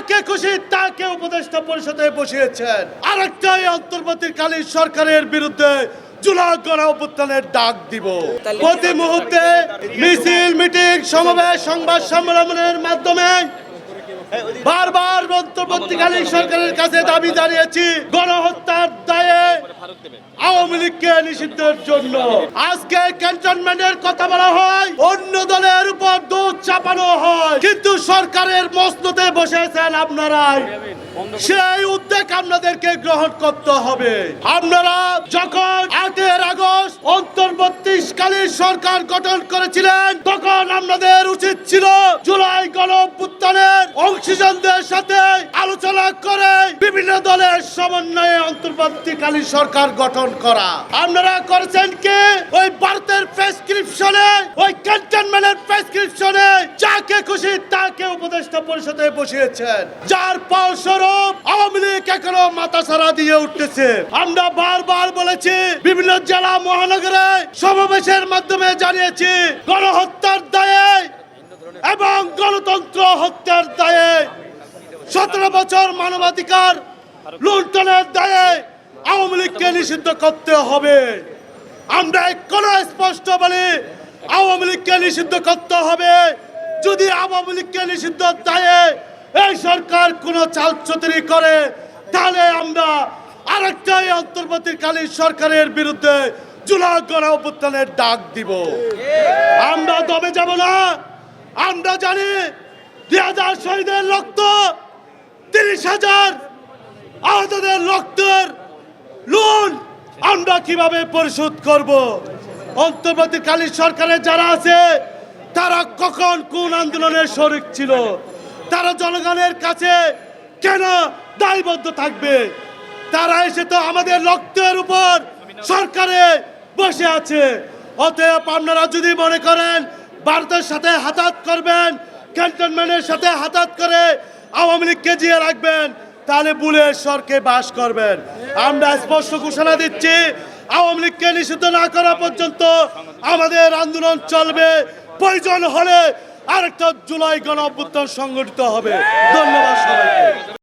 যাকে খুশি, তাকে উপদেষ্টা পরিষদে বসিয়েছেন। আরেকটাই অন্তর্বর্তীকালীন সরকারের বিরুদ্ধে ডাক দিব। প্রতি মুহূর্তে মিছিল, মিটিং, সমাবেশ, সংবাদ সম্মেলনের মাধ্যমে বারবার সরকারের কাছে দাবি জানিয়েছি গণহত্যার দায়ে আওয়ামী লীগকে নিষিদ্ধের জন্য। আজকে ক্যান্টনমেন্টের কথা বলা হয় অন্য দলের উপর দুধ চাপানো হয়। কিন্তু সরকারের মসনদে বসেছেন আপনারাই। সেই উদ্যোগ আপনাদেরকে গ্রহণ করতে হবে। আপনারা যখন আটের আগস্ট অন্তর্বর্তীকালীন সরকার গঠন করেছিলেন তখন আপনাদের উচিত ছিল জুলাই গণ অভ্যুত্থানের অংশীজনদের সাথে আলোচনা করে বিভিন্ন দলের সমন্বয়ে অন্তর্বর্তীকালীন সরকার গঠন করা। আপনারা করেছেন কি? ওই ভারতের প্রেসক্রিপশনে, ওই ক্যান্টনমেন্টের প্রেসক্রিপশনে যাকে খুশি তাকে উপদেষ্টা পরিষদে বসিয়েছেন। যার ফলস্বরূপ আওয়ামী মাথা দিয়ে আমরা বারবার বলেছি, বিভিন্ন জেলা মহানগরে সমাবেশের মাধ্যমে জানিয়েছি, গণহত্যার দায়ে এবং গণতন্ত্র হত্যার দায়ে সতেরো বছর মানবাধিকার লুণ্ঠনের দায়ে আওয়ামী লীগকে নিষিদ্ধ করতে হবে। আমরা কোন স্পষ্ট বলি, আওয়ামী লীগকে নিষিদ্ধ করতে হবে। যদি আওয়ামী লীগকে নিষিদ্ধ দায়ে এই সরকার কোনো চালচতরি করে, তাহলে আমরা আরেকটাই অন্তর্বর্তীকালীন সরকারের বিরুদ্ধে জুলাই গণ অভ্যুত্থানের ডাক দিব। আমরা দমে যাব না। আমরা জানি দুই হাজার শহীদের রক্ত, তিরিশ হাজার আহতদের রক্তের লোন আমরা কীভাবে পরিশোধ করব? অন্তর্বর্তীকালীন সরকারের যারা আছে, তারা কখন কোন আন্দোলনের শরিক ছিল? তারা জনগণের কাছে কেন দায়বদ্ধ থাকবে? তারা এসে তো আমাদের রক্তের উপর সরকারে বসে আছে। অতএব আপনারা যদি মনে করেন ভারতের সাথে হাতাত করবেন, ক্যান্টনমেন্টের সাথে হাতাত করে আওয়ামী লীগকে জিয়ে রাখবেন, তাহলে বুলের স্বরকে বাস করবেন। আমরা স্পষ্ট ঘোষণা দিচ্ছি, আওয়ামী লীগকে নিষিদ্ধ না করা পর্যন্ত আমাদের আন্দোলন চলবে। প্রয়োজন হলে আরেকটা জুলাই গণ সংগঠিত হবে। ধন্যবাদ সবাইকে।